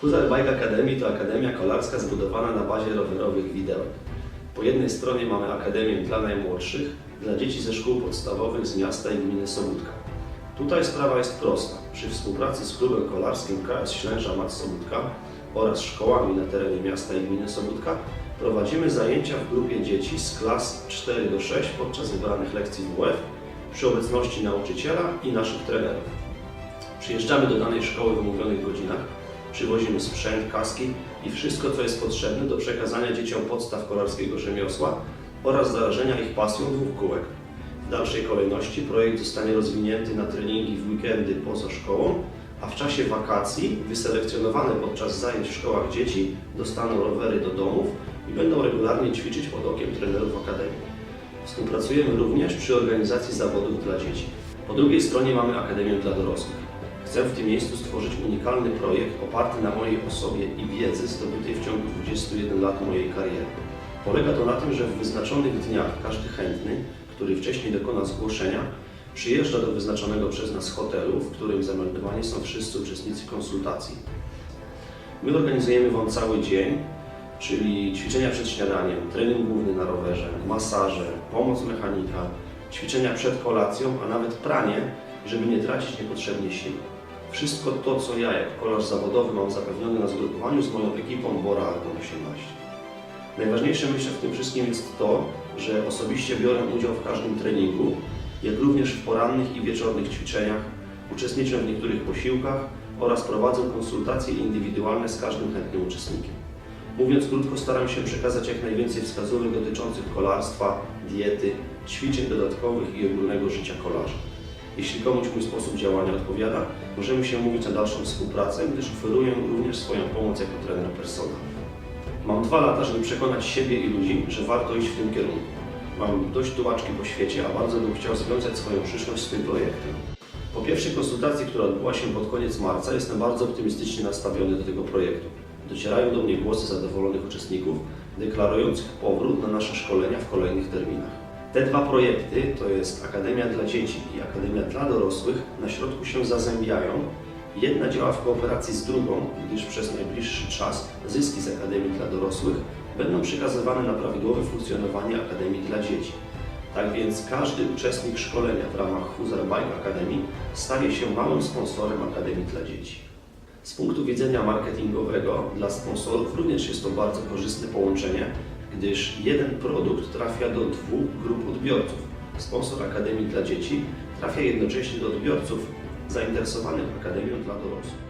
Huzar Bike Academy to akademia kolarska zbudowana na bazie rowerowych widełek. Po jednej stronie mamy Akademię dla najmłodszych, dla dzieci ze szkół podstawowych z miasta i gminy Sobótka. Tutaj sprawa jest prosta. Przy współpracy z klubem kolarskim KS Ślęża Mat Sobótka oraz szkołami na terenie miasta i gminy Sobótka prowadzimy zajęcia w grupie dzieci z klas 4 do 6 podczas wybranych lekcji WF przy obecności nauczyciela i naszych trenerów. Przyjeżdżamy do danej szkoły w umówionych godzinach, przywozimy sprzęt, kaski i wszystko, co jest potrzebne do przekazania dzieciom podstaw kolarskiego rzemiosła oraz zarażenia ich pasją dwóch kółek. W dalszej kolejności projekt zostanie rozwinięty na treningi w weekendy poza szkołą, a w czasie wakacji wyselekcjonowane podczas zajęć w szkołach dzieci dostaną rowery do domów i będą regularnie ćwiczyć pod okiem trenerów Akademii. Współpracujemy również przy organizacji zawodów dla dzieci. Po drugiej stronie mamy Akademię dla dorosłych. Chcę w tym miejscu stworzyć unikalny projekt oparty na mojej osobie i wiedzy zdobytej w ciągu 21 lat mojej kariery. Polega to na tym, że w wyznaczonych dniach każdy chętny, który wcześniej dokona zgłoszenia, przyjeżdża do wyznaczonego przez nas hotelu, w którym zameldowani są wszyscy uczestnicy konsultacji. My organizujemy Wam cały dzień, czyli ćwiczenia przed śniadaniem, trening główny na rowerze, masaże, pomoc mechanika, ćwiczenia przed kolacją, a nawet pranie, żeby nie tracić niepotrzebnie sił. Wszystko to, co ja jako kolarz zawodowy mam zapewnione na zgrupowaniu z moją ekipą Bora Algon 18. Najważniejsze myślę w tym wszystkim jest to, że osobiście biorę udział w każdym treningu, jak również w porannych i wieczornych ćwiczeniach, uczestniczę w niektórych posiłkach oraz prowadzę konsultacje indywidualne z każdym chętnym uczestnikiem. Mówiąc krótko, staram się przekazać jak najwięcej wskazówek dotyczących kolarstwa, diety, ćwiczeń dodatkowych i ogólnego życia kolarza. Jeśli komuś mój sposób działania odpowiada, możemy się mówić na dalszą współpracę, gdyż oferuję również swoją pomoc jako trener personalny. Mam dwa lata, żeby przekonać siebie i ludzi, że warto iść w tym kierunku. Mam dość tułaczki po świecie, a bardzo bym chciał związać swoją przyszłość z tym projektem. Po pierwszej konsultacji, która odbyła się pod koniec marca, jestem bardzo optymistycznie nastawiony do tego projektu. Docierają do mnie głosy zadowolonych uczestników, deklarujących powrót na nasze szkolenia w kolejnych terminach. Te dwa projekty, to jest Akademia dla Dzieci i Akademia dla Dorosłych, na środku się zazębiają. Jedna działa w kooperacji z drugą, gdyż przez najbliższy czas zyski z Akademii dla Dorosłych będą przekazywane na prawidłowe funkcjonowanie Akademii dla Dzieci. Tak więc każdy uczestnik szkolenia w ramach Huzar Bike Academy staje się małym sponsorem Akademii dla Dzieci. Z punktu widzenia marketingowego dla sponsorów również jest to bardzo korzystne połączenie, gdyż jeden produkt trafia do dwóch grup odbiorców. Sponsor Akademii dla Dzieci trafia jednocześnie do odbiorców zainteresowanych Akademią dla dorosłych.